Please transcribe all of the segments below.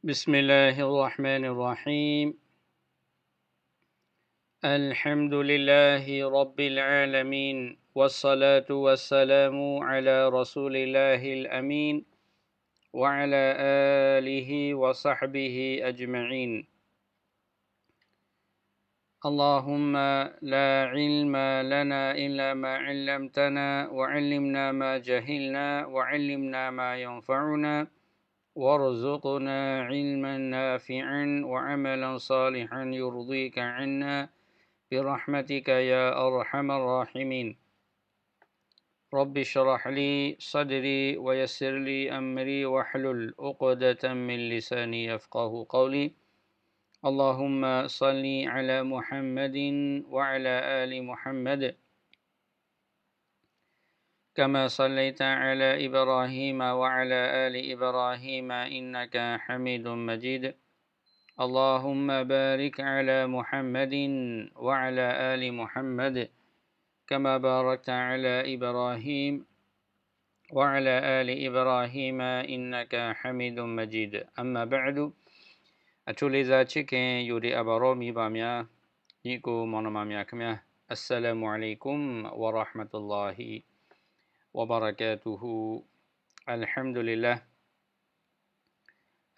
بسم الله الرحمن الرحيم. الحمد لله رب العالمين والصلاة والسلام على رسول الله الأمين وعلى آله وصحبه أجمعين. اللهم لا علم لنا إلا ما علمتنا وعلمنا ما جهلنا وعلمنا ما ينفعنا. وارزقنا علما نافعا وعملا صالحا يرضيك عنا برحمتك يا أرحم الراحمين. رب اشرح لي صدري ويسر لي أمري واحلل عقدة من لساني يفقه قولي. اللهم صل على محمد وعلى آل محمد كما صليت على إبراهيم وعلى آل إبراهيم إنك حميد مجيد. اللهم بارك على محمد وعلى آل محمد كما باركت على إبراهيم وعلى آل إبراهيم إنك حميد مجيد. أما بعد أتولي ذاتك يوري أبرومي باميا نيكو مونما السلام عليكم ورحمة الله وبركاته ရောမိပါများညီကိုမောင်နှမများခင်ဗျာအစ္စလာမုအလိုင်ကွမ်ဝရဟမတုလာဟီဝဘရကာတူဟူအလ်ဟမ်ဒူလ illah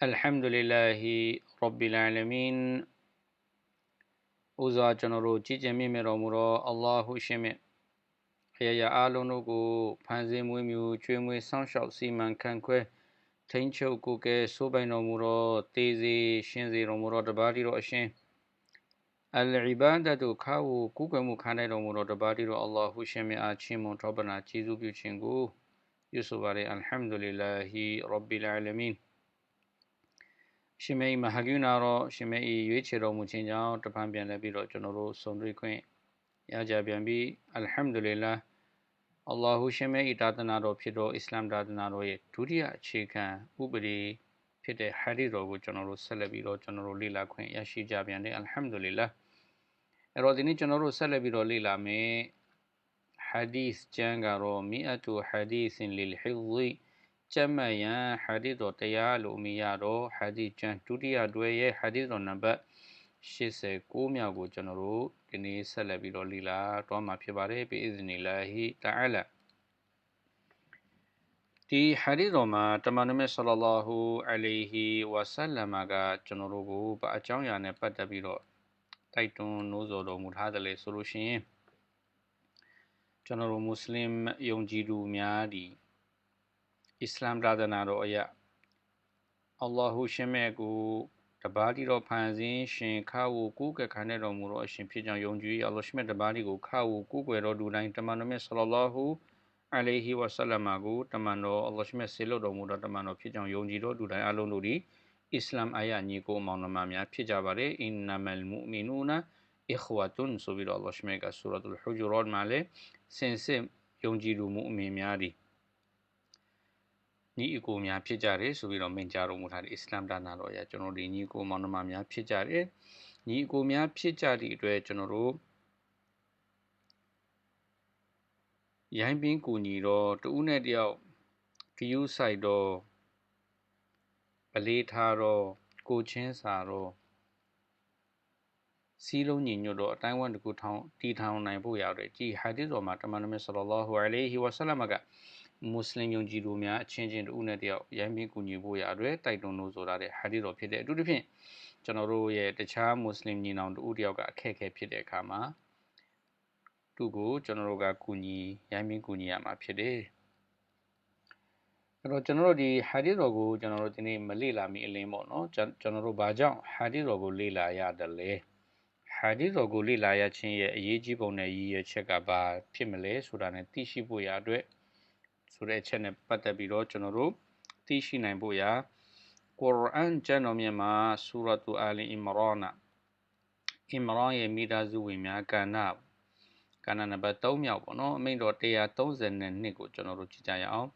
အလ်ဟမ်ဒူလ illah ရဘ်ဘီလ်အာလမင်ဦးစွာကျွန်တော်တို့ကြည်ကျင်မြင့်မြတ်တော်မူသောအလ္လာဟုရှင်မြတ်ဖခင်ရာအားလုံးတို့ကိုဖန်ဆင်းမွေးမြူချွေးမွေးစောင့်ရှောက်စီမံခန့်ခွဲထိန်ချုပ်ကိုကဲဆိုးပိုင်တော်မူသောတေးစီရှင်စီတော်မူသောတပါးတီတော်အရှင် အလ်အီဘာဒတ်တို့ခါဝကုကွယ်မှုခံတဲ့တော်မူသောတပါးတီတော်အလ္လာဟူရှင်မြတ်အားချီးမွမ်းထောပနာကျေးဇူးပြုခြင်းကိုပြုဆိုပါရယ်အလ်ဟမ်ဒူလ illah ရဘ်ဘီလ်အာလမင်ရှင်မေမဟာဂုဏတော်ရှင်မေရွေးချယ်တော်မူခြင်းကြောင့်တပံပြန်လဲပြီးတော့ကျွန်တော်တို့ဆုံတွေ့ခွင့်ရကြပြန်ပြီးအလ်ဟမ်ဒူလ illah အလ္လာဟူရှင်မဲ့ဤဒါသနာတော်ဖြစ်သောအစ္စလာမ်ဒါသနာတော်ရဲ့ဒုတိယအခြေခံဥပဒေဖြစ်တဲ့ဟာဒီတော်ကိုကျွန်တော်တို့ဆက်လက်ပြီးတော့ကျွန်တော်တို့လေ့လာခွင့်ရရှိကြပြန်တယ်အလ်ဟမ်ဒူလ illah အဲ့တော့ဒီနေ့ကျွန်တော်တို့ဆက်လက်ပြီးတော့လေ့လာမယ်ဟာဒီစ်ကျမ်းကတော့မီအတူဟာဒီစင်လီလ်ဟီဇီကျမ်းမှန်ရန်ဟာဒီတော်တရားလို့အမည်ရတော့ဟာဒီကျမ်းဒုတိယတွဲရဲ့ဟာဒီတော်နံပါတ်89မြောက်ကိုကျွန်တော်တို့ဒီနေ့ဆက်လက်ပြီးတော့လီလာတော့မှာဖြစ်ပါတယ်ဘီအစ်ဇနီလာဟီတအာလာဒီဟာဒီတော်မှာတမန်တော်မြတ်ဆလလာဟူအလိုင်ဟီဝါဆလမ်ကကျွန်တော်တို့ကိုအကြောင်းအရာနဲ့ပတ်သက်ပြီးတော့ တိုက်တွန်းနိုးဆော်တော်မူထားတယ်လေဆိုလို့ရှိရင်ကျွန်တော်တို့မွတ်စလင်ယုံကြည်သူများဒီအစ္စလာမ်သာသနာတော်အရာအလ္လာဟူရှင်မြတ်ကိုတပါးတီတော်ဖန်ဆင်းရှင်ခါဝကိုကခံတဲ့တော်မူသောအရှင်ဖြစ်ကြောင်းယုံကြည်အလ္လာဟ်ရှမြတ်တပါးတီကိုခါဝကိုကွယ်တော်ဒူတိုင်းတမန်တော်မြတ်ဆလလာဟူအလိုင်ဟီဝဆလမ်ကိုတမန်တော်အလ္လာဟ်ရှမြတ်ဆေလွတ်တော်မူသောတမန်တော်ဖြစ်ကြောင်းယုံကြည်တော်ဒူတိုင်းအလုံးတို့သည် အစ္စလာမ်အာယညီကိုမောင်နှမများဖြစ်ကြပါတယ်အင်နမလ်မူမီနူနာအခွဝတ်ွန်ဆိုပြီးတော့အလ္လာဟ်ရှမြတ်ကဆူရတ်အလ်ဟူဂျူရတ်မှာလည်းစင်စစ်ယုံကြည်သူမူအမင်များသည်ညီအကိုများဖြစ်ကြတယ်ဆိုပြီးတော့မိန့်ကြားတော်မူထားတဲ့အစ္စလာမ်ဒါနာတော်ရကျွန်တော်ဒီညီအကိုမောင်နှမများဖြစ်ကြတယ်ညီအကိုများဖြစ်ကြသည့်အတွက်ကျွန်တော်တို့ရိုင်းပင်းကူညီတော့တဦးနဲ့တယောက်ဂယူးဆိုင်တော့ ပလေးထားတော့ကိုချင်းစာတော့စီးလုံးညီညွတ်တော့အတိုင်းဝမ်တကူထောင်းတီထောင်နိုင်ဖို့ရတယ်ကြည်ဟာဒီတော်မှာတမန်တော်မြတ်ဆလလောဟူအလိုင်ဟီဝဆလမ်ကမွတ်စလင်ယုံကြည်သူများအချင်းချင်းတူနဲ့တယောက်ရိုင်းပင်းကူညီဖို့ရအတွက်တိုက်တွန်းလို့ဆိုတာတဲ့ဟာဒီတော်ဖြစ်တဲ့အထူးသဖြင့်ကျွန်တော်တို့ရဲ့တခြားမွတ်စလင်ညီနောင်တူတယောက်ကအခက်အခဲဖြစ်တဲ့အခါမှာသူ့ကိုကျွန်တော်တို့ကကူညီရိုင်းပင်းကူညီရမှာဖြစ်တယ် အဲ့တော့ကျွန်တော်တို့ဒီဟာဒီတော်ကိုကျွန်တော်တို့ဒီနေ့မလေ့လာမိအလင်းပေါ့နော်ကျွန်တော်တို့ဘာကြောင့်ဟာဒီတော်ကိုလေ့လာရတယ်လဲဟာဒီတော်ကိုလေ့လာရခြင်းရဲ့အရေးကြီးပုံနဲ့ရည်ရွယ်ချက်ကဘာဖြစ်မလဲဆိုတာနဲ့သိရှိဖို့ရအတွက်ဆိုတဲ့အချက်နဲ့ပတ်သက်ပြီးတော့ကျွန်တော်တို့သိရှိနိုင်ဖို့ရာကုရ်အန်ကျမ်းတော်မြတ်မှာဆူရတ်အာလီအီမရန်အီမရန်ရဲ့မိသားစုဝင်များကဏ္ဍကဏ္ဍနံပါတ်3မြောက်ပေါ့နော်အမိန့်တော်132ကိုကျွန်တော်တို့ကြည့်ကြရအောင်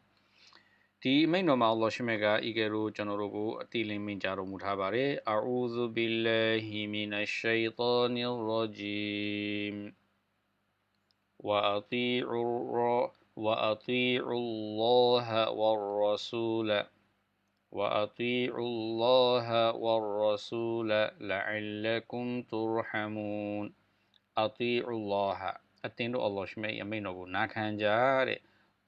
ဒီအမိန့်တော်မှာအလ္လာဟ်ရှမေကဤကဲလို့ကျွန်တော်တို့ကိုအတိလင်းမိန့်ကြားတော်မူထားပါတယ်အာအူဇူဘီလာဟီမီနရှိုင်တာနီရဂျီမ်ဝအတီအူ وأطيعوا الله والرسول وأطيعوا الله والرسول لعلكم ترحمون أطيعوا الله အတင်းတို့အလ္လာဟ်ရှိမြတ်အမိန့်တော်ကိုနာခံကြတဲ့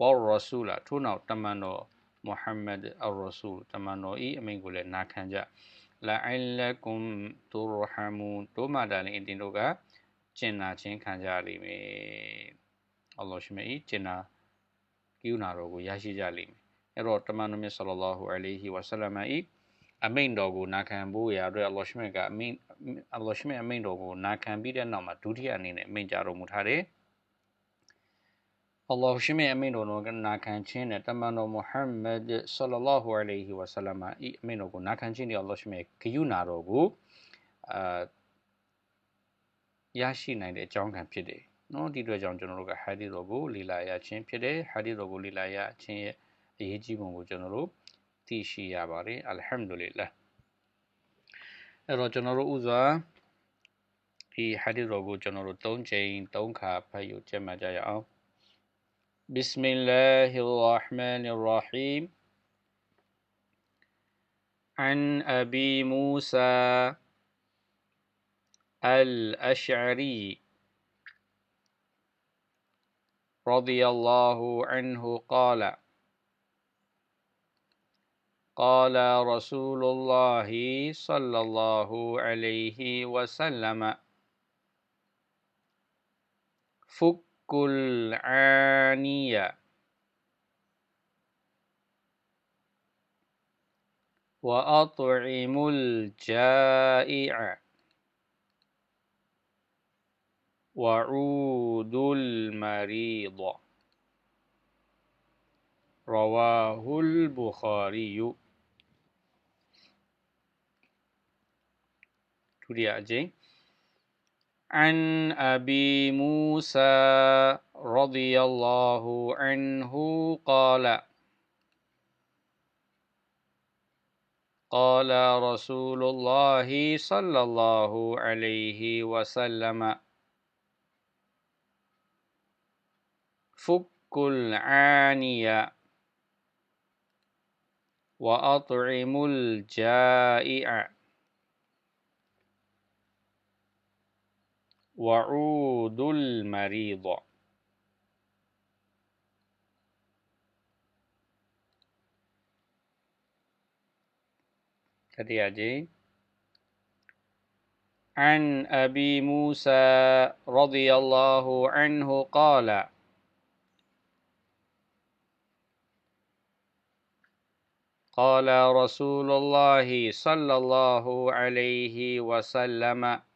ဝါရဆူလာထို့နောက်တမန်တော် မုဟမ္မဒ်အရဆူလ်တမန်တော်ဤအမိန့်ကိုလည်းနာခံကြလာအလကုမ်တူရဟမူတို့မှဒါလည်းအတင်းတို့ကကျင်နာခြင်းခံကြလိမ့်မယ်အလ္လာဟ်ရှိမြတ်ဤကျင်နာကိူနာတော်ကိုရရှိကြလိမ့်မယ်အဲ့တော့တမန်တော်မြတ်ဆလ္လာလဟူအလိုင်ဟီဝါဆလမ်ဤအမိန့်တော်ကိုနာခံဖို့ရာအတွက်အလ္လာဟ်ရှိမြတ်ကအမိန့်အလ္လာဟ်ရှိမြတ်အမိန့်တော်ကိုနာခံပြီးတဲ့နောက်မှာဒုတိယအနေနဲ့အမိန့်ကြားတော်မူထားတယ် အလ္လာဟ်ရှိမြတ်အမိန့်တော်ကိုနာခံခြင်းနဲ့တမန်တော်မုဟမ္မဒ်ဆလ္လာလဟူအလိုင်ဟီဝါဆလမ်ဤအမိန့်တော်ကိုနာခံခြင်းနဲ့အလ္လာဟ်ရှိမြတ်ဂယုနာတော်ကိုအာရရှိနိုင်တဲ့အကြောင်းခံဖြစ်တယ်နော်ဒီအတွက်ကြောင့်ကျွန်တော်တို့ကဟာဒီတော်ကိုလေ့လာရခြင်းဖြစ်တယ်ဟာဒီတော်ကိုလေ့လာရခြင်းရဲ့အရေးကြီးပုံကိုကျွန်တော်တို့သိရှိရပါတယ်အလ်ဟမ်ဒူလ illah အဲ့တော့ကျွန်တော်တို့ဥစွာဒီဟာဒီတော်ကိုကျွန်တော်တို့၃ချိန်၃ခါဖတ်ယူကြမှာကြရအောင် بسم الله الرحمن الرحيم عن أبي موسى الأشعري رضي الله عنه قال قال رسول الله صلى الله عليه وسلم فك العانية وأطعم الجائع. وعود المريض. رواه البخاري. 注意啊，Jane。عن أبي موسى رضي الله عنه قال قال رسول الله صلى الله عليه وسلم فك العانية وأطعم الجائع وعود المريض. ترياجي عن أبي موسى رضي الله عنه قال قال رسول الله صلى الله عليه وسلم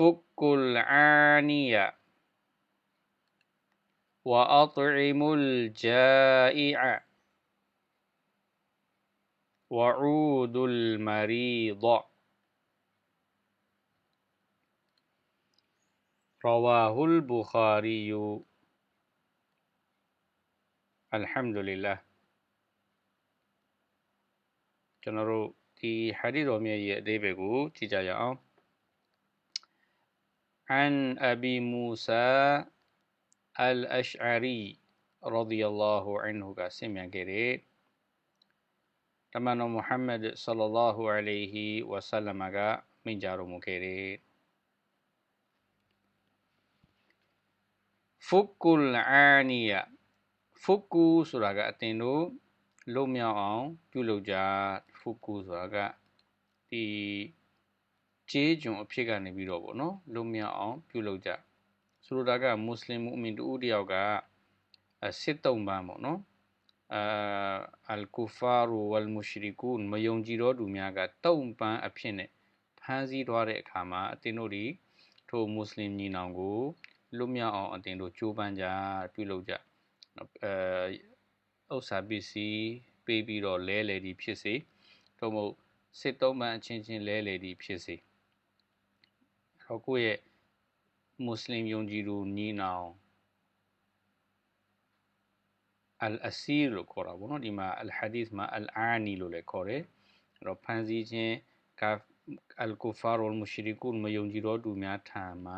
فك العانية وأطعم الجائع وعود المريض رواه البخاري الحمد لله ကျွန်တော်တို့ဒီဟာဒီတော်မြတ်ရဲ့အသေးပဲကိုကြည့်ကြရအောင် عن أبي موسى الأشعري رضي الله عنه قاسم yang gerit tamano Muhammad sallallahu alaihi wasallam aga minjaru mukerit Fukul aniya Fuku surah agak tindu Lum yang on Julu jat Fuku surah agak Di ကြဖုကူဆိုတာကဒီကျေးကျွန်အဖြစ်ကနေပြီးတော့ဗောနော်လွတ်မြောက်အောင်ပြုလုပ်ကြဆိုလိုတာကမွတ်စလင်မူအမင်တူတယောက်ကစစ်တုံးပန်းဗောနော်အာအလ်ကူဖာရူဝလ်မုရှရီကူမယုံကြည်တော်သူများကတုံးပန်းအဖြစ်နဲ့ဖမ်းဆီးသွားတဲ့အခါမှာအတင်းတို့ဒီထိုမွတ်စလင်ညီနောင်ကိုလွတ်မြောက်အောင်အတင်းတို့ကြိုးပမ်းကြပြုလုပ်ကြအဲဥစ္စာပစ္စည်းပေးပြီးတော့လဲလေဒီဖြစ်စေတို့မဟုတ်စစ်တုံးပန်းအချင်းချင်းလဲလေဒီဖြစ်စေ တော့ကိုယ့်ရဲ့မွတ်စလင်ယုံကြည်သူညီနောင်အလ်အစီလို့ခေါ်တာပေါ့နော်ဒီမှာအလ်ဟာဒီစ်မှာအလ်အာနီလို့လည်းခေါ်တယ်အဲ့တော့ဖန်စီခြင်းကအလ်ကူဖာရ်မူရှရီကူမယုံကြည်တော်သူများထံမှာ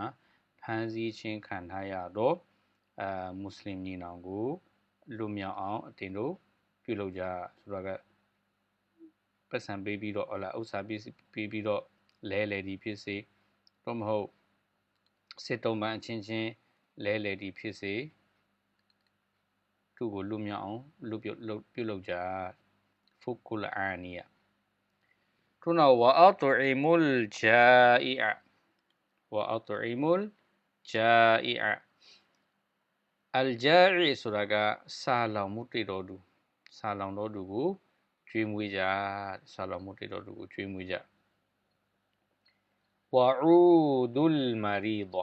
ဖန်စီခြင်းခံထားရတော့အာမွတ်စလင်ညီနောင်ကိုလူမြောက်အောင်အတင်တို့ပြုလုပ်ကြဆိုတော့ကပတ်စံပေးပြီးတော့ဟလာဥစ္စာပေးပြီးပြီးတော့လဲလဲဒီဖြစ်စေ တော့မဟုတ်စစ်တုံးပန်းအချင်းချင်းလဲလဲဒီဖြစ်စေသူ့ကိုလူမြောက်အောင်လူပြုပြုလုပ်ကြဖုကုလအာနီယာခုနဝအတူအီမူလ်ဂျာအီအဝအတူအီမူလ်ဂျာအီအအလ်ဂျာအီဆိုတာကစာလောင်မှုတည်တော်သူစာလောင်တော်သူကိုကျွေးမွေးကြစာလောင်မှုတည်တော်သူကိုကျွေးမွေးကြ ဝအူဒူလ်မာရီဒ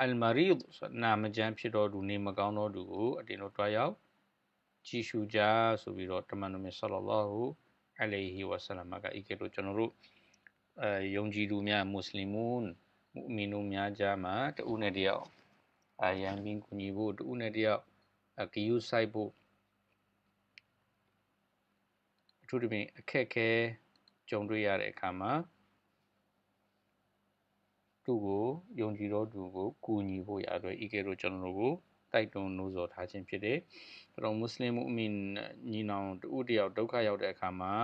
အလ်မာရီဒနာမကျန်းဖြစ်တော်သူနေမကောင်းတော်သူကိုအတင်တို့တွားရောက်ကြည်ရှုကြဆိုပြီးတော့တမန်တော်မြတ်ဆလ္လာလာဟူအလိုင်ဟီဝါဆလမ်ကဤကဲ့သို့ကျွန်တော်တို့အဲယုံကြည်သူများမွတ်စလင်မွန်းမူမီနူများကြားမှာတဦးနဲ့တယောက်အယံဘင်းကူညီဖို့တဦးနဲ့တယောက်အကယူဆိုင်ဖို့အထူးသဖြင့်အခက်ခဲ ကြုံတွေ့ရတဲ့အခါမှာသူ့ကိုယုံကြည်တော်သူကိုကူညီဖို့ရအတွက်ဤကဲ့သို့ကျွန်တော်တို့ကိုတိုက်တွန်းနှိုးဆော်ထားခြင်းဖြစ်တယ်။ဒါတော့မွတ်စလင်မူအမင်ညီနောင်တူတယောက်ဒုက္ခရောက်တဲ့အခါမှာ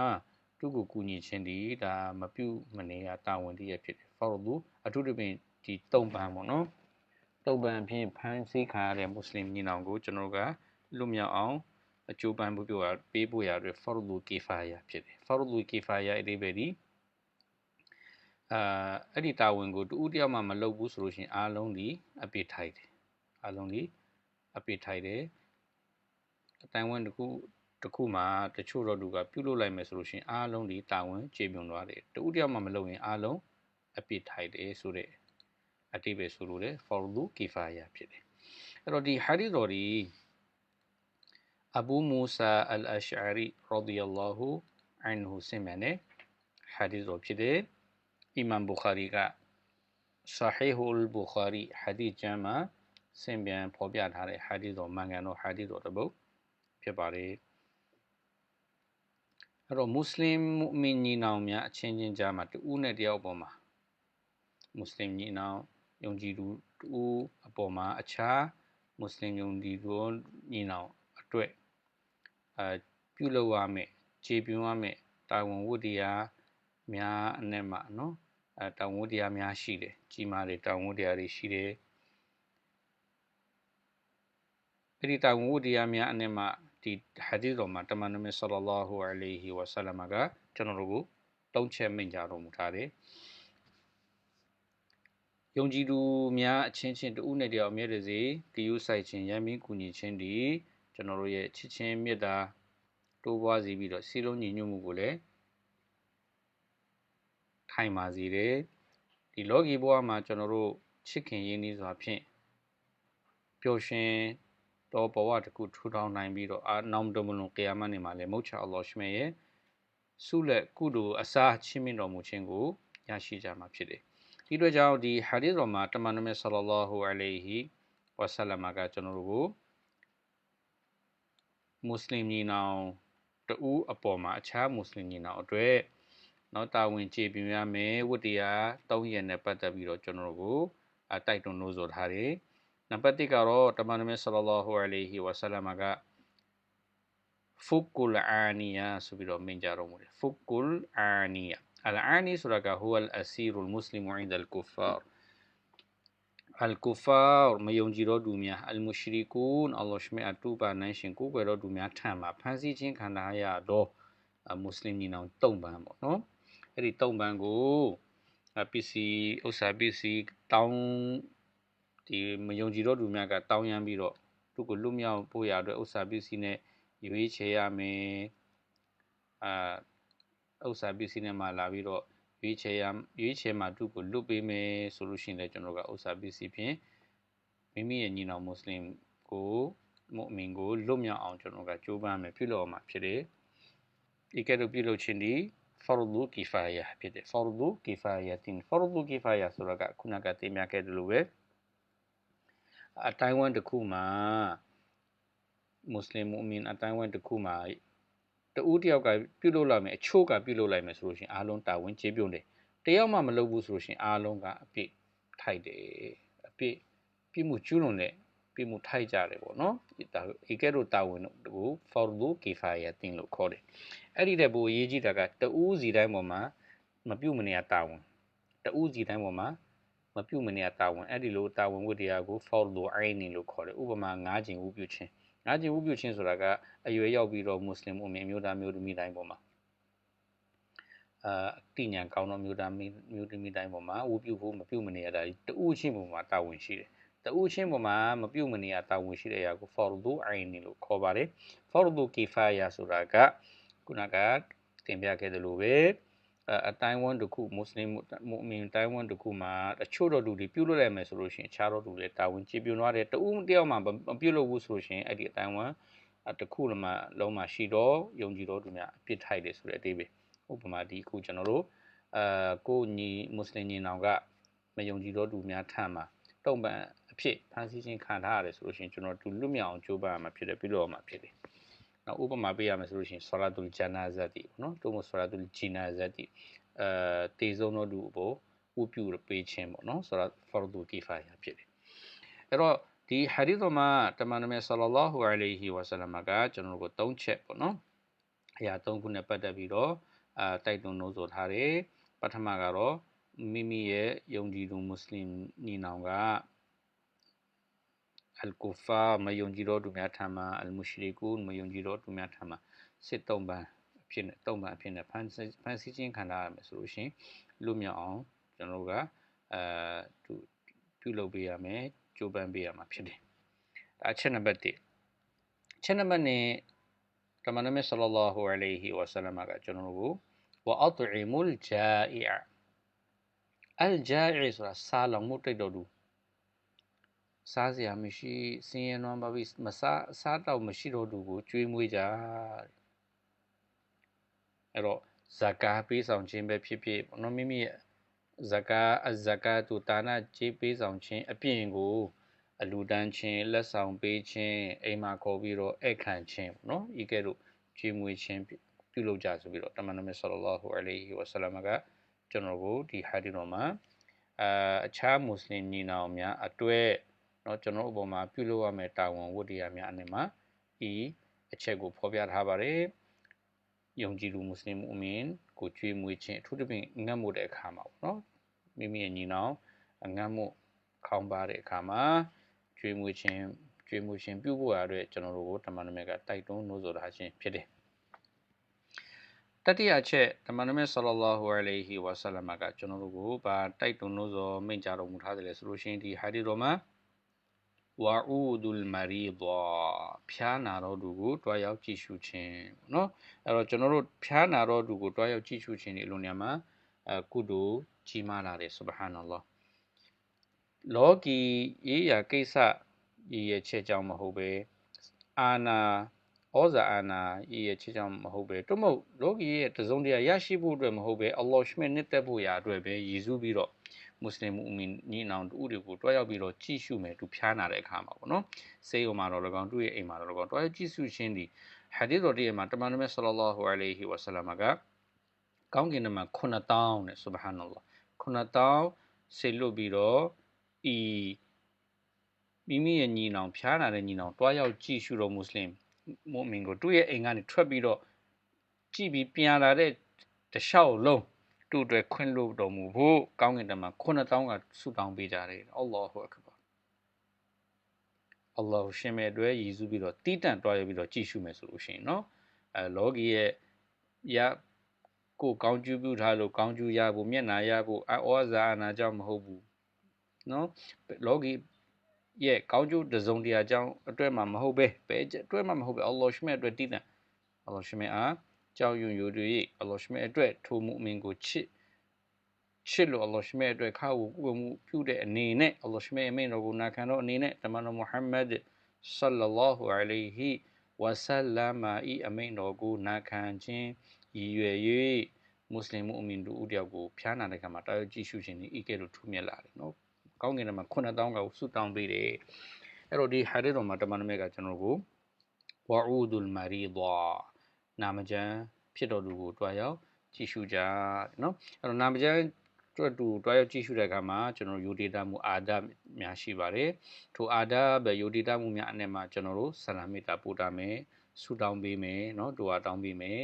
သူ့ကိုကူညီခြင်းဒီဒါမပြုမနေရတာဝန်တည်းရဖြစ်တယ်။ဖော်လို့အထူးသဖြင့်ဒီတုံပန်ပေါ့နော်။တုံပန်ဖြင့်ဖမ်းဆီးခံရတဲ့မွတ်စလင်ညီနောင်ကိုကျွန်တော်ကလွတ်မြောက်အောင် အကျိုးပန်းဖို့ပြောပေးဖို့ရတဲ့ဖော်လို့ကေဖာယာဖြစ်တယ်။ဖော်လို့ကေဖာယာအဓိပ္ပာယ်ဒီအာအဲ့ဒီတာဝန်ကိုတူဦးတယောက်မှမလုပ်ဘူးဆိုလို့ရှိရင်အားလုံးဒီအပြစ်ထိုက်တယ်။အားလုံးဒီအပြစ်ထိုက်တယ်အတိုင်းဝန်တစ်ခုတစ်ခုမှာတချို့တော့သူကပြုတ်လုလိုက်မယ်ဆိုလို့ရှိရင်အားလုံးဒီတာဝန်ကျေမြုံသွားတယ်တူတယောက်မှမလုပ်ရင်အားလုံးအပြစ်ထိုက်တယ်ဆိုတဲ့အတိပဲဆိုလို့လေ fardu kifaya ဖြစ်တယ်အဲ့တော့ဒီ hadith တော်ဒီ အဘူမူဆာအလ်အရှရီရာဒီယလာဟူအန်ဟူဆင်မနဲဟာဒီသ်တော်ဖြစ်တယ်အီမမ်ဘူခါရီကဆာဟီဟူလ်ဘူခါရီဟာဒီသ်ကျမ်းမှာဆင်ပြန်ဖော်ပြထားတဲ့ဟာဒီသ်တော်မှန်ကန်သောဟာဒီသ်တော်တစ်ပုဒ်ဖြစ်ပါတယ်အဲ့တော့မွတ်စလင်မုမင်ညီနောင်များအချင်းချင်းကြားမှာတူဦးနဲ့တယောက်ပေါ်မှာမွတ်စလင်ညီနောင်ယုံကြည်သူတူအပေါ်မှာအခြားမွတ်စလင်ယုံကြည်သူညီနောင်အတွက် အဲပြုလုပ်ရမယ်ခြေပြုံးရမယ်တာဝန်ဝတ္တရားများအနဲ့မှာနော်အဲတာဝန်ဝတ္တရားများရှိတယ်ကြီးမားတဲ့တာဝန်ဝတ္တရားတွေရှိတယ်အဲ့ဒီတာဝန်ဝတ္တရားများအနေမှာဒီဟာဒီတော်မှာတမန်တော်မြတ်ဆလလာဟူအလိုင်ဟီဝဆလမ်ကကျွန်တော်တို့ကိုတုံးချက်မိန့်ကြတော်မူထားတယ်ယုံကြည်သူများအချင်းချင်းတူးနဲ့တယောက်မြဲတဲ့စေဂယုဆိုင်ခြင်းရမ်းပြီးကူညီခြင်းဒီ ကျွန်တော်တို့ရဲ့ချစ်ချင်းမေတ္တာတိုးပွားစေပြီးတော့စီလုံးညီညွတ်မှုကိုလည်းခိုင်မာစေတယ်ဒီလောကီဘဝမှာကျွန်တော်တို့ချစ်ခင်ရင်းနှီးစွာဖြင့်ပျော်ရွှင်တော့ဘဝတစ်ခုထူထောင်နိုင်ပြီးတော့အာနောင်တမလွန်ကီယာမတ်နေမှာလည်းမုတ်ချအလ္လာဟ်ရှမေရဲ့ဆုလက်ကုသိုလ်အစားချင်းမြင့်တော်မူခြင်းကိုရရှိကြမှာဖြစ်တယ်ဒီအတွက်ကြောင့်ဒီဟာဒီတော်မှာတမန်တော်မြတ်ဆလလောဟူအလိုင်ဟီဝဆလမ်ကကျွန်တော်တို့ကို မွတ်စလင်ညီနောင်တူအပေါ်မှာအခြားမွတ်စလင်ညီနောင်အတွက်နော်တာဝန်ကျေပြရမယ်ဝတ္တရား၃ရက်နဲ့ပတ်သက်ပြီးတော့ကျွန်တော်တို့ကိုတိုက်တွန်းလို့ဆိုထားတယ်နံပါတ်1ကတော့တမန်တော်မြတ်ဆလလောဟူအလိုင်ဟီဝဆလမ်ကဖုကုလအာနီယာဆိုပြီးတော့မင်ကြတော်မူတယ်ဖုကုလအာနီယာအလအာနီဆိုတာကဟူအလ်အစီရူလ်မွတ်စလင်အင်ဒလ်ကူဖာ အလ်ကူဖာမယုံကြည်တော်သူများအလ်မုရှရီကွန်အလ္လာဟ်ရှမေအတူပါနိုင်ရှင်ကိုယ်ွယ်တော်သူများထံမှာဖန်ဆီးခြင်းခံထားရတော့မွတ်စလင်ညီနောင်တုံပန်းပေါ့နော်အဲ့ဒီတုံပန်းကိုပစ္စည်းဥစ္စာပစ္စည်းတောင်းဒီမယုံကြည်တော့သူများကတောင်းရမ်းပြီးတော့သူ့ကိုလွတ်မြောက်ဖို့ရအတွက်ဥစ္စာပစ္စည်းနဲ့ရွေးချယ်ရမယ်အာဥစ္စာပစ္စည်းနဲ့မှလာပြီးတော့ ရွေးချယ်ရရွေးချယ်မှသူ့ကိုလွတ်ပေးမယ်ဆိုလို့ရှိရင်လည်းကျွန်တော်ကဥစ္စာပစ္စည်းဖြင့်မိမိရဲ့ညီနောင်မွတ်စလင်ကိုမုအမင်ကိုလွတ်မြောက်အောင်ကျွန်တော်ကကြိုးပမ်းမယ်ပြုလုပ်အောင်ဖြစ်တယ်ဒီကဲ့သို့ပြုလုပ်ခြင်းဒီ fardu kifaya ဖြစ်တယ် fardu kifaya တင် fardu kifaya ဆိုတာကခုနကတင်ပြခဲ့တယ်လို့ပဲအတိုင်းဝမ်တစ်ခုမှာမွတ်စလင်မူအမင်အတိုင်းဝမ်တစ်ခုမှာ တူးတယောက်ကပြုတ်လို့လိုက်မယ်အချို့ကပြုတ်လို့လိုက်မယ်ဆိုလို့ရှိရင်အားလုံးတာဝန်ကျေပြုံးတယ်တယောက်မှမလုပ်ဘူးဆိုလို့ရှိရင်အားလုံးကအပြစ်ထိုက်တယ်အပြစ်ပြစ်မှုကျူးလွန်တဲ့ပြမှုထိုက်ကြတယ်ပေါ့နော်ဒါဧကဲတို့တာဝန်ကို fardu kifaya တင်လို့ခေါ်တယ်အဲ့ဒီတဲ့ဘူအရေးကြီးတာကတူးစီတိုင်းပေါ်မှာမပြုတ်မနေရတာဝန်တူးစီတိုင်းပေါ်မှာမပြုတ်မနေရတာဝန်အဲ့ဒီလိုတာဝန်ဝတ္တရားကို fardu aini လို့ခေါ်တယ်ဥပမာ၅ချိန်ဥပြုခြင်း ၅ချိန်ဥပြုခြင်းဆိုတာကအရွယ်ရောက်ပြီးတော့မွတ်စလင်မှုအမျိုးသားမျိုးသမီးတိုင်းပေါ်မှာအာတိညာကောင်းသောမျိုးသားမျိုးသမီးတိုင်းပေါ်မှာဝပြုဖို့မပြုတ်မနေရတာတူးချင်းပေါ်မှာတာဝန်ရှိတယ်တူးချင်းပေါ်မှာမပြုတ်မနေရတာဝန်ရှိတဲ့အရာကို fardu aini လို့ခေါ်ပါတယ် fardu kifaya ဆိုတာကခုနကတင်ပြခဲ့သလိုပဲ အတိုင်းဝမ်တစ်ခုမွတ်စလင်မူမင်တိုင်းဝမ်တစ်ခုမှာတချို့တော်လူတွေပြုလုပ်လိုက်မယ်ဆိုလို့ရှိရင်ခြားတော်လူတွေတာဝန်ကျေပြွန်သွားတယ်တဦးတယောက်မှမပြုလုပ်ဘူးဆိုလို့ရှိရင်အဲ့ဒီအတိုင်းဝမ်တစ်ခုလုံးမှာလုံးမှာရှိတော့ယုံကြည်တော်သူများအပြစ်ထိုက်တယ်ဆိုတဲ့အသေးပဲဥပမာဒီခုကျွန်တော်တို့အာကိုညီမွတ်စလင်ညီနောင်ကမယုံကြည်တော်သူများထံမှာတုံ့ပန်အဖြစ်ဖန်ဆီးခြင်းခံထားရတယ်ဆိုလို့ရှိရင်ကျွန်တော်တို့လွတ်မြောက်အောင်ကြိုးပမ်းရမှာဖြစ်တယ်ပြီးတော့မှာဖြစ်တယ် နောက်ဥပမာပေးရမယ်ဆိုလို့ရှိရင်ဆလာတူဂျာနာဇတ်တီပေါ့နော်တို့မဆလာတူဂျီနာဇတ်တီအဲတေဆုံးတို့လူဘောဥပြုပေးခြင်းပေါ့နော်ဆလာဖာဒူကီဖိုင်ဖြစ်တယ်အဲ့တော့ဒီဟာဒီသမှာတမန်တော်မြတ်ဆလလာဟူအလိုင်ဟီဝါဆလမ်ကကျွန်တော်တို့ကို၃ချက်ပေါ့နော်အရာ၃ခုနဲ့ပတ်သက်ပြီးတော့အာတိုက်တွန်းလို့ဆိုထားတယ်ပထမကတော့မိမိရဲ့ယုံကြည်သူမွတ်စလင်ညီနောင်က အလ်ကူဖာမယုံကြည်တော်သူများထံမှာအလ်မူရှရီကူမယုံကြည်တော်သူများထံမှာစစ်တုံးပန်းအဖြစ်နဲ့တုံးပန်းအဖြစ်နဲ့ဖန်ဖန်ဆီးခြင်းခံရမယ်ဆိုလို့ရှိရင်လွတ်မြောက်အောင်ကျွန်တော်တို့ကအဲသူပြုလုပ်ပေးရမယ်ကြိုးပမ်းပေးရမှာဖြစ်တယ်။ဒါချက်နံပါတ်1ချက်နံပါတ်2တမန်တော်မြတ်ဆလလောဟူအလိုင်ဟီဝါဆလမ်ကကျွန်တော်တို့ကိုဝအတ်အီမူလ်ဂျာအီအလ်ဂျာအီဆိုတာစာလောင်မှုတိတ်တော်သူ စားစရာမရှိဆင်းရဲနွမ်းပါပြီးမစားစားတော့မရှိတော့သူကိုကျွေးမွေးကြအဲ့တော့ဇကာပေးဆောင်ခြင်းပဲဖြစ်ဖြစ်ဘောနော်မိမိရဲ့ဇကာအဇကာတူတာနာကြေးပေးဆောင်ခြင်းအပြင်ကိုအလူတန်းခြင်းလက်ဆောင်ပေးခြင်းအိမ်မှာခေါ်ပြီးတော့ဧခံခြင်းပေါ့နော်ဤကဲ့သို့ကျွေးမွေးခြင်းပြုလုပ်ကြဆိုပြီးတော့တမန်တော်မြတ်ဆလလောဟူအလိုင်ဟီဝဆလမ်ကကျွန်တော်ကိုဒီဟာဒီတော်မှာအာအခြားမွတ်စလင်ညီနောင်များအတွက် เนาะကျွန်တော်အပေါ်မှာပြုလုပ်ရမယ့်တာဝန်ဝတ္တရားများအနေမှာဤအချက်ကိုဖော်ပြထားပါတယ်ယုံကြည်သူမွတ်စလင်မူမင်ကိုကြွေးမွေးခြင်းအထူးသဖြင့်ငတ်မှုတဲ့အခါမှာပေါ့နော်မိမိရဲ့ညီနောင်ငတ်မှုခေါင်းပါတဲ့အခါမှာကြွေးမွေးခြင်းကြွေးမွေးခြင်းပြုဖို့ရတဲ့ကျွန်တော်တို့ကိုတမန်တော်မြတ်ကတိုက်တွန်းလို့ဆိုထားခြင်းဖြစ်တယ်တတိယချက်တမန်တော်မြတ်ဆလလောဟူအလိုင်ဟီဝါဆလမ်ကကျွန်တော်တို့ကိုဗာတိုက်တွန်းလို့ဆိုမိန့်ကြားတော်မူထားတယ်ဆိုလို့ရှိရင်ဒီဟာဒီတော်မှာ ဝါဥဒူလ်မရီဒါဖျားနာတော်သူကိုတွားရောက်ကြည့်ရှုခြင်းเนาะအဲ့တော့ကျွန်တော်တို့ဖျားနာတော်သူကိုတွားရောက်ကြည့်ရှုခြင်းဒီလိုနေရာမှာအကုသိုလ်ကြီးမားလာတယ်ဆုဘဟာနလောလောကီရေးရာကိစ္စရည်ရဲ့ချက်ကြောင့်မဟုတ်ပဲအာနာဩဇာအာနာရည်ရဲ့ချက်ကြောင့်မဟုတ်ပဲတို့မဟုတ်လောကီရဲ့တစုံတရာရရှိဖို့အတွက်မဟုတ်ပဲအလ္လာဟ်ရှမစ်နှစ်သက်ဖို့ရာအတွက်ပဲရည်စူးပြီးတော့ မွတ်စလင်မူမင်ညီနောင်တူတွေကိုတွားရောက်ပြီးတော့ကြည့်ရှုမယ်သူဖျားနာတဲ့အခါမှာပေါ့နော်စေယုံမှာတော့၎င်းသူ့ရဲ့အိမ်မှာတော့၎င်းတွားရောက်ကြည့်ရှုခြင်းဒီဟာဒီတော်တည်းမှာတမန်တော်မြတ်ဆလလောဟူအလိုင်ဟီဝဆလမ်ကကောင်းကင်ထဲမှာ9000နဲ့ဆူဘဟာနလ္လာ9000ဆေလွတ်ပြီးတော့ဤမိမိရဲ့ညီနောင်ဖျားနာတဲ့ညီနောင်တွားရောက်ကြည့်ရှုတော့မွတ်စလင်မုမင်ကိုသူ့ရဲ့အိမ်ကနေထွက်ပြီးတော့ကြည့်ပြီးပြန်လာတဲ့တလျှောက်လုံး သူ့အတွက်ခွင့်လို့တော်မူဖို့ကောင်းကင်တမန်9000ကဆုတောင်းပေးကြတယ်အလ္လာဟူအကဘာအလ္လာဟ်ရှင်မဲ့အတွက်ရည်စူးပြီးတော့တီးတန့်တွားရပြီးတော့ကြည်ရှုမယ်ဆိုလို့ရှိရင်เนาะအဲလောကီရဲ့ရကိုကောင်းကျူးပြုထားလို့ကောင်းကျူးရဖို့မျက်နာရဖို့ဩဇာအနာကြောင့်မဟုတ်ဘူးเนาะလောကီရဲ့ကောင်းကျိုးတစုံတရာကြောင့်အတွက်မှမဟုတ်ပဲပဲအတွက်မှမဟုတ်ပဲအလ္လာဟ်ရှင်မဲ့အတွက်တည်တဲ့အလ္လာဟ်ရှင်မဲ့အား ကြောက်ရွံ့ယူတွေအလ္လာဟ်ရှမြတ်အတွက်ထိုမူအမင်ကိုချစ်ချစ်လို့အလ္လာဟ်ရှမြတ်အတွက်ခါကိုကုမှုပြုတဲ့အနေနဲ့အလ္လာဟ်ရှမြတ်အမိန့်တော်ကိုနာခံတော့အနေနဲ့တမန်တော်မုဟမ္မဒ်ဆလ္လာလာဟူအလိုင်ဟီဝဆလမာဤအမိန့်တော်ကိုနာခံခြင်းရည်ရွယ်၍မွတ်စလင်မူအမင်တို့ဦးတယောက်ကိုဖျားနာတဲ့ခါမှာတာယောကြည့်ရှုခြင်းဤဤကဲ့သို့ထူးမြတ်လာတယ်နော်ကောင်းကင်ထဲမှာ9000ကဆုတောင်းပေးတယ်အဲ့တော့ဒီဟာဒီတော်မှာတမန်တော်မြတ်ကကျွန်တော်ကိုဝါအူဒူလ်မာရီဒါ နာမကျန်းဖြစ်တော်သူကိုတွားရောက်ကြည့်ရှုကြနော်အဲ့တော့နာမကျန်း တွတ်တူတွားရောက်ကြည့်ရှုတဲ့အခါမှာကျွန်တော်ယူဒေတာမှုအာဒများရှိပါတယ်ထိုအာဒပဲယူဒေတာမှုများအနေမှာကျွန်တော်တို့ဆလာမေတ္တာပို့တာမယ်ဆူတောင်းပေးမယ်เนาะဒူဝါတောင်းပေးမယ်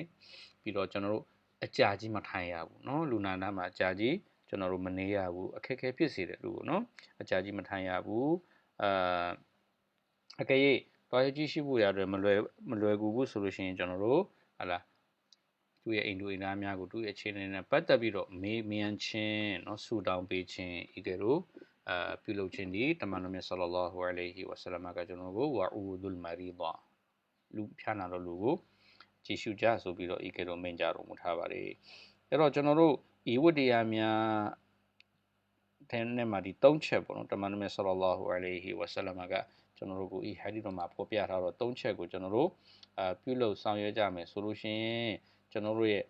ပြီးတော့ကျွန်တော်တို့အကြာကြီးမထိုင်ရဘူးเนาะလူနာနာမှာအကြာကြီးကျွန်တော်တို့မနေရဘူးအခက်အခဲဖြစ်စေတယ်လူကိုเนาะအကြာကြီးမထိုင်ရဘူးအာအကယ်၍တွားရောက်ကြည့်ရှုဖို့ရတယ်မလွယ်မလွယ်ကူဘူးဆိုလို့ရှိရင်ကျွန်တော်တို့ ဟာလားသူ့ရဲ့အိမ်သူအိမ်သားများကိုသူ့ရဲ့အခြေအနေနဲ့ပတ်သက်ပြီးတော့မေးမြန်းခြင်းเนาะဆူတောင်းပေးခြင်းဤကဲ့သို့အာပြုလုပ်ခြင်းဒီတမန်တော်မြတ်ဆလလောဟူအလိုင်ဟီဝဆလမ်ကကျွန်တော်ကိုဝါအူဒူလ်မာရီဒါလူဖြာနာတော်လူကိုကြည်ရှုကြဆိုပြီးတော့ဤကဲ့သို့မိန့်ကြတော်မူထားပါတယ်အဲ့တော့ကျွန်တော်တို့ဤဝတ္တရားများတဲ့နဲ့မှာဒီ၃ချက်ပေါ့နော်တမန်တော်မြတ်ဆလလောဟူအလိုင်ဟီဝဆလမ်ကကျွန်တော်တို့ကိုဤဟာဒီတော်မှာဖော်ပြထားတော့၃ချက်ကိုကျွန်တော်တို့ အာပြုလုပ်ဆောင်ရွက်ကြမယ်ဆိုလို့ရှိရင်ကျွန်တော်တို့ရဲ့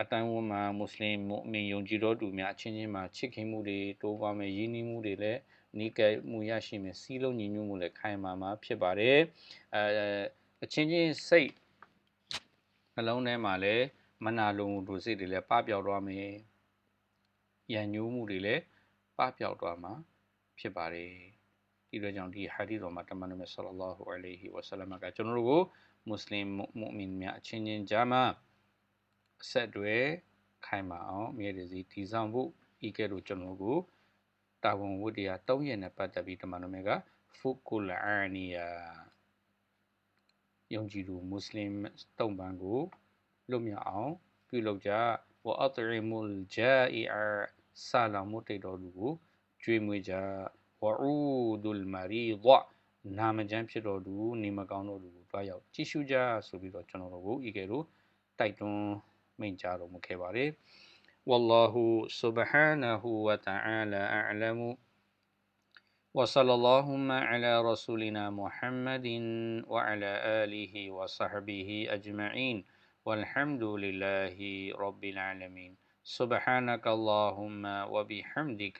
အတိုင်းဝန်းမှာမွတ်စလင်မုအမင်ယုံကြည်တော်သူများအချင်းချင်းမှာချစ်ခင်မှုတွေတိုးပွားမယ်ရင်းနှီးမှုတွေလည်းနိကဲမှုရရှိမယ်စီးလုံးညီညွတ်မှုလည်းခိုင်မာမှာဖြစ်ပါတယ်အဲအချင်းချင်းစိတ်နှလုံးထဲမှာလည်းမနာလိုမှုတို့စိတ်တွေလည်းပပျောက်သွားမယ်ရန်ညိုးမှုတွေလည်းပပျောက်သွားမှာဖြစ်ပါတယ်ဒီလိုကြောင့်ဒီဟာဒီတော်မှာတမန်တော်မြတ်ဆလလောဟူအလိုင်ဟီဝဆလမ်ကကျွန်တော်တို့ကို မွတ်စလင်မုအမင်များအချင်းချင်းကြားမှာအဆက်အသွယ်ခိုင်မာအောင်မြဲတည်စီတည်ဆောင်ဖို့ဤကဲ့သို့ကျွန်တော်ကိုတာဝန်ဝတ္တရား၃ရက်နဲ့ပတ်သက်ပြီးတမန်တော်မြတ်ကဖုကုလအာနီယာယုံကြည်သူမွတ်စလင်တုံးပန်းကိုလွတ်မြောက်အောင် ပြုလုပ်ကြဝအတရီမူလ်ဂျာအီအာဆာလာမုတေတော်လူကိုကျွေးမွေးကြဝအူဒူလ်မာရီဒ် နာမကျမ်းဖြစ်တော်သူနေမကောင်းတော်သူကိုတွားရောက်ကြည့်ရှုကြဆိုပြီးတော့ကျွန်တော်တို့ကိုဤကဲ့သို့တိုက်တွန်းမိန့်ကြားတော်မူခဲ့ပါတယ် والله سبحانه وتعالى أعلم وصلى اللهم على رسولنا محمد وعلى آله وصحبه أجمعين والحمد لله رب العالمين سبحانك اللهم وبحمدك